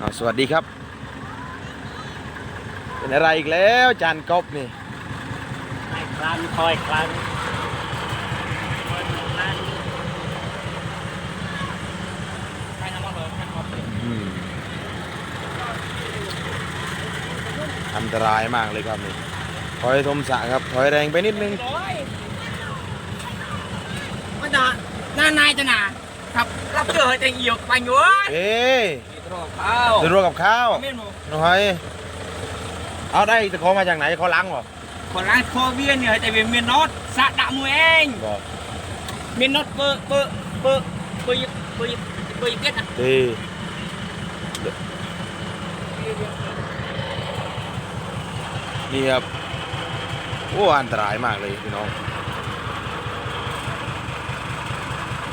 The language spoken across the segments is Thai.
อ้าวสวัสดีครับ เป็นอะไรอีกแล้วจานกบนี่ไอ้คลันคอยคลันคอยคลันใครทำมาเหรอใครทำมาเหรออืมอันตรายมากเลยครับนี่ถอยทมสระครับ ถอยแรงไปนิดนึงมันจะหน้านายจะหนาครับรับเจอให้แต่งเอี่ยวไปอยู่เว้ยเอ้ย รอข้าวจะรวมกับข้าวไม่หมูน้อยเอาได้ตะขอมาจากไหนเขาล้างเหรอคนร้านโคเวียนเนี่ยแต่เป็นเมียนนอตสะดะมือเองบอกเมียนนอตเปิดเปิดเปิดเปิดเปิดเปิดเก็ตอะดีนี่ครับโอ้อันตรายมากเลยพี่น้อง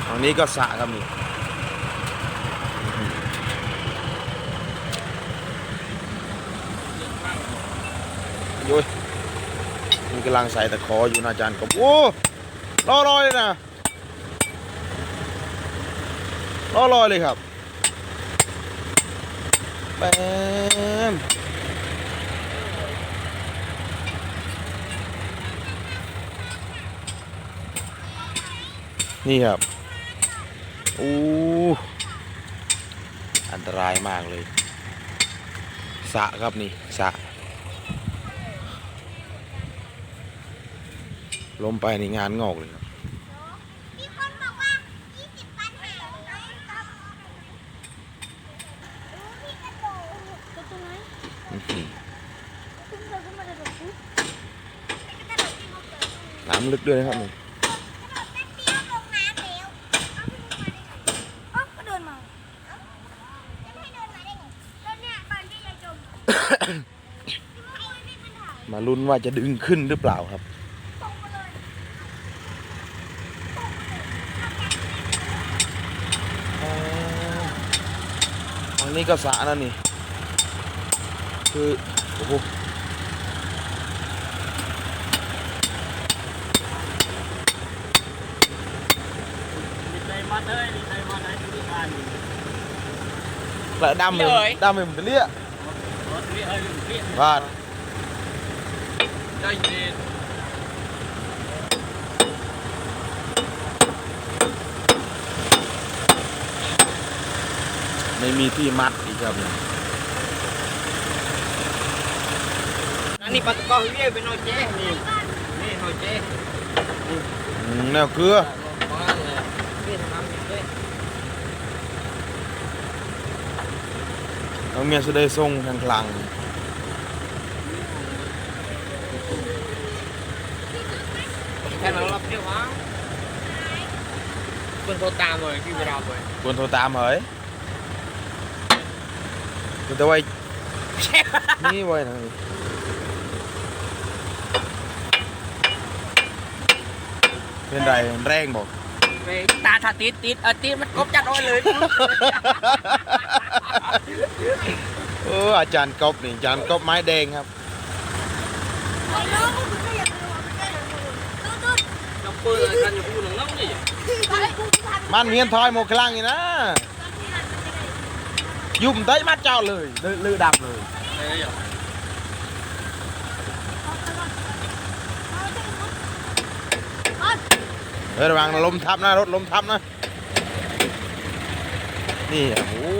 ตรงนี้ก็สระครับนี่โย้ย นี่กำลังใส่ตะขออยู่นะอาจารย์กบโอ้รอรอยเลยนะรอรอยเลยครับแปมนี่ครับโอ้อันตรายมากเลยสะครับนี่สะ ลมไปในงานงอกเลยครับน้ำลึกด้วยนะครับนี่กระโดดแป๊บเดียวลงน้ำแล้วเอาไปลงมาได้ไงมาลุ้นว่าจะดึงขึ้นหรือเปล่าครับ ตรงมาเลย ทาง นี้ก็สระนั่นนี่ คือโอ้โหดีใจมากเลยดีใจมากเลยที่งาน และดำเลย เลย ดำเลยมันเลี้ย รถเรียกเอ้ยเรียก พลาด ใจเย็น ไม่มีที่มัดอีกครับเนี่ยอันนี้ปัตตก็เรียกเป็นโนเจนี่นี่โนเจอืมแนวเกลือมาเลยนี่ทำนี่เลยเอาเมียสุดได้ทรงทางคลังแค่เรารับเรียกว่าคนโทรตามเลยพี่เวลาเลยควรโทรตามเหรอ คุณจะไว้นี่ไว้นะนี่เป็นไรแรงบอกไปตาถ้าติดติดเออติดมันกบจัดโอ้ยเลยเอออาจารย์กบนี่อาจารย์กบไม้แดงครับไอ้น้องมึงก็อย่าไประวังไม่ได้หรอกดูดูเราเปิดกันอยู่พูดหนึ่งน้องนี่ตอนกูที่ทำมันเมียนทอยโมคลังนี่นะ ตอนที่ทำมันไม่ได้ ยุ่มได้มาเจ้าเลยลือลือดำเลยเฮ้ยเออระวังนะลมทับนะรถลมทับนะ นี่อะโอ้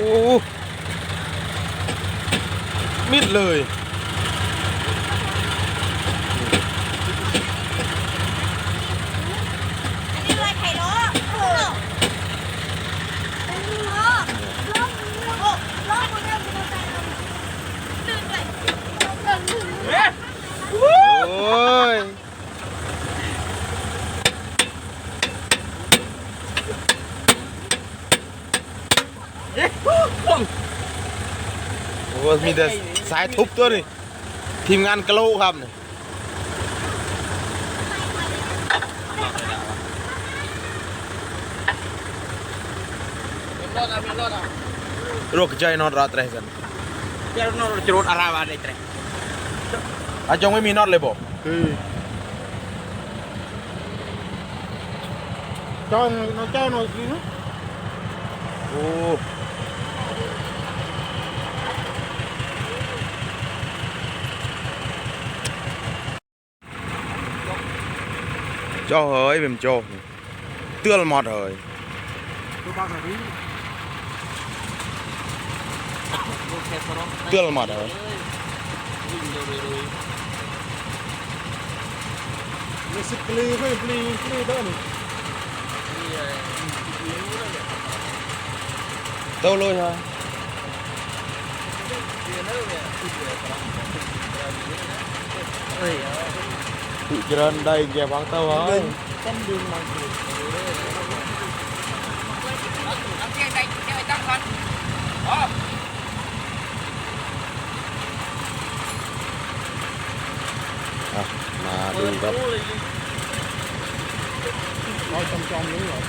มิดเลย อันนี้อะไรไข่ล้อโอ้เป็นล้อล้อโอ้ล้อมันเนี่ยมันจะลื่นเลยลื่น เฮ้ย โอ้ย เฮ้ยปุ้ง โอ้ มีแต่สายทุบตัวนี่ทีมงานกะโลครับนี่รถอะเป็นรถอะรถกระจายนอนรอดเลยกันเป็นรถจรดอะไรวะเนี่ยอาจงไม่มีนอตเลยบอกคือ cho nó cho nó gì nữa โอ้ cho hơi bìm chồ, tươi mọt rồi, tươi mọt hỡi Basically, we're playing, playing, playing. đâu lôi thôi. Ôi, ờ, thị trơn đây kìa vắng tàu hơi con đường mà kiểu- à, mà đi gấp ร้อยจอมจอมๆนี่เหรอ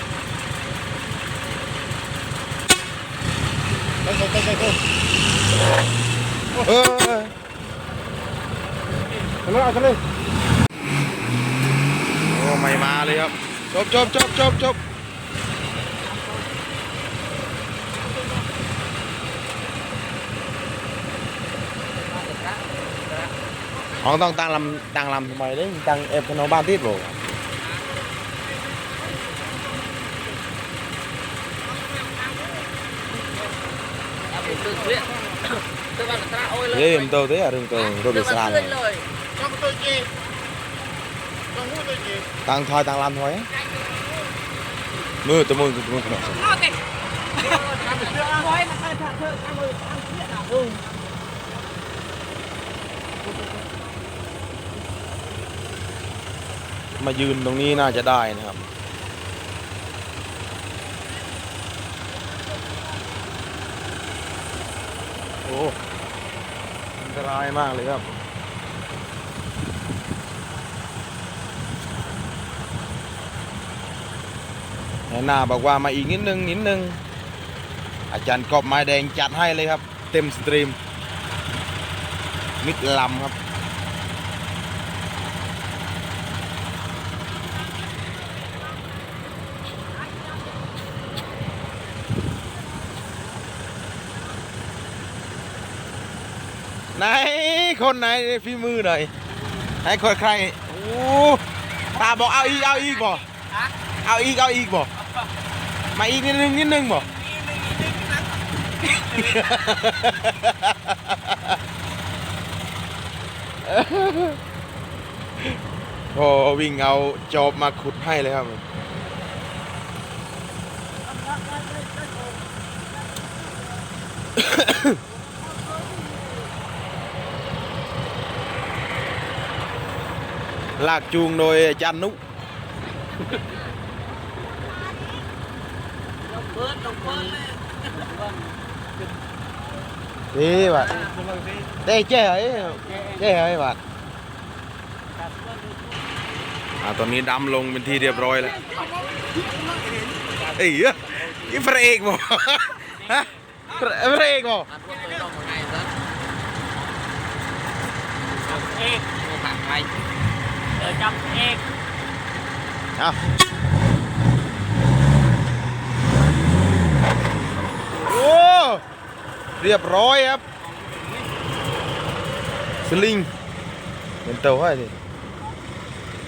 ไปไปไปไปไป ơ ไปเลยเอาไปเลย ô mày mà đi không chốt chốt chốt chốt chốt họ ต้องตั้งลำตั้งลำทำไมเด้ตั้งเอฟโนบ้านที่โบ À, một đường chuyện. Tôi bảo là ta ôi lên. เฮ้ยมันโตเต้อะเรื่องโตโรบิ Tôi สลา bảo เลย lên lời. จอม ตัวเจจอมหัวตัวเจตั้งทอยตั้งลำทอยมือตัวมือตัวมือขนาดมายืนตรงนี้น่าจะได้นะครับโอ้อันตรายมากเลยครับ หนาบอกว่ามาอีกนิดนึงนิดนึง อาจารย์กอบไม้แดงจัดให้เลยครับ เต็มสตรีม มิดลำครับไหนคนไหนฝีมือหน่อยให้คนใครโอ้ตาบอกเอาอีกเอาอีกบ่เอาอีกเอาอีกบ่ มาอีกนิดนึงนิดนึงบ่โอ้วิ่งเอาจอบมาขุดให้เลยครับลากจูงโดยอาจารย์นุ ต้องเบิดต้เบัดะได้เจ๊เหรอเจ๊เหรอวัดตอนนี้ดำลงเป็นที่เรียบร้อยแล้วไอ้เงี้ยพระเอกบอกฮะพระเอกบอกเอกตักไปเอจับเอกเอาโอ้ เรียบร้อยครับสลิงเป็นเตาให้ดิ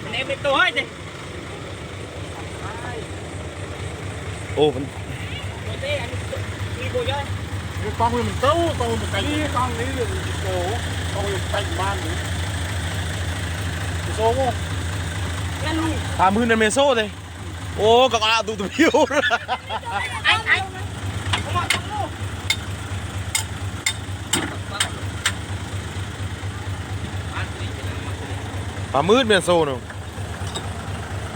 Anh em biết tôi hết đi. โอ้มัน Tôi thế anh đi vô chơi. นี่กองมันเต้าตองมันไก่นี่กองนี้เลยโอ้กองมันไก่บ้านนี่โซ่โ Lên luôn. ตามพื้นในเมโซ่เลยโอ้กอกอาตูตัวพิว ปลามืดเมโซ่หนู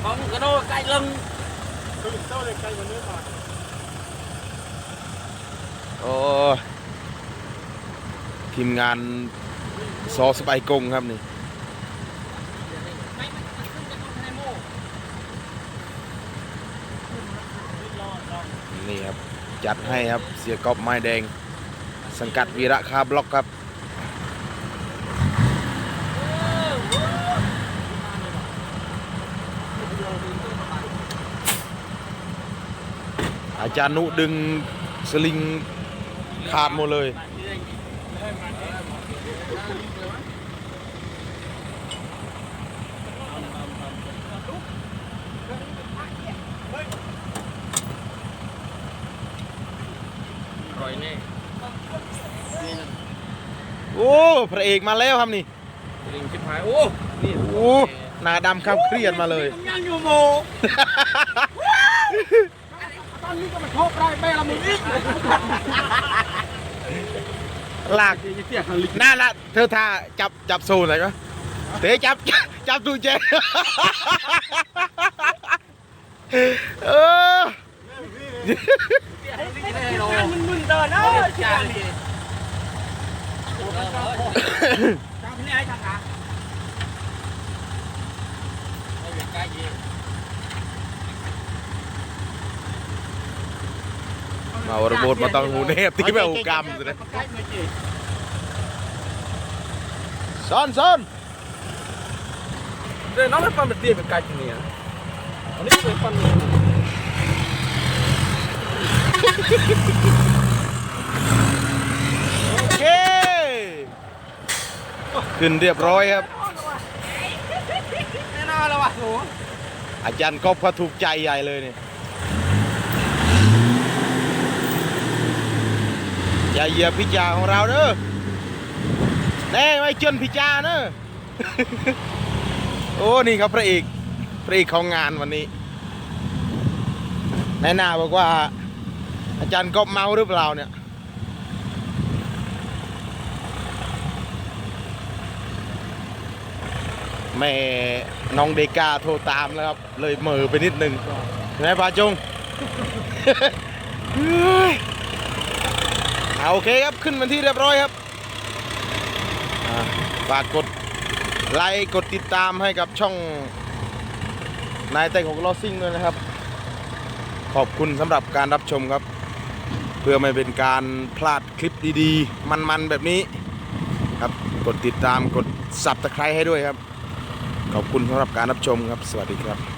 Con cái đôi cay lưng. เต้าเลยไก่มันเนื้อมาโอ้ทีมงานซอสไปกงครับนี่นี่ครับ จัดให้ครับเสียกอบไม้แดง สังกัดวีระคาบล็อกครับ อาจารย์นุดึงสลิงขาดหมดเลย ร้อยแน่โอ้พระเอกมาแล้วครับนี่ลิงชิ้นท้ายโอ้ นี่โอ้นาดำข้าวเครียดมาเลย ยังอยู่โม ตอนนี้ก็มาโทษได้แม่ละมึงอีกลากเสียหันลิน่าละเธอท่าจับจับโซนอะไรก็เตะจับจับตูเจเออมึงมึงเดินนะจานนี่จานนี่ไอ้ทางอะ มาระบบมาต้องหูเนบที่แบบหูกำสินะใกล้เมื่อกี้ซ่อนซ่อนเดี๋ยวน้องไม่ฟันเป็นเตี้ยเป็นไก่จริงเนี่ยอันนี้เป็นฟันโอเคขึ้นเรียบร้อยครับแน่นอนแล้วว่ะหนูอาจารย์กบก็ถูกใจใหญ่เลยเนี่ย อย่าเหยียบพิจาของเราเด้อแน่ไม่จนพิจาเนอะโอ้นี่ครับพระเอกพระเอกของงานวันนี้นายนาบอกว่า อาจารย์กบเมาหรือเปล่าเนี่ยแม่น้องเดกาโทรตามแล้วครับ เลยเม่อไปนิดนึงใช่ไหมปาจง เอาโอเคครับขึ้นมาที่เรียบร้อยครับฝากกดไลค์กดติดตามให้กับช่องนายแต่งของลอซิ่งด้วยนะครับ ขอบคุณสำหรับการรับชมครับ เพื่อไม่เป็นการพลาดคลิปดีๆ มันๆแบบนี้ครับกดติดตามกดสับตะไคร้ให้ด้วยครับ ขอบคุณสำหรับการรับชมครับ สวัสดีครับ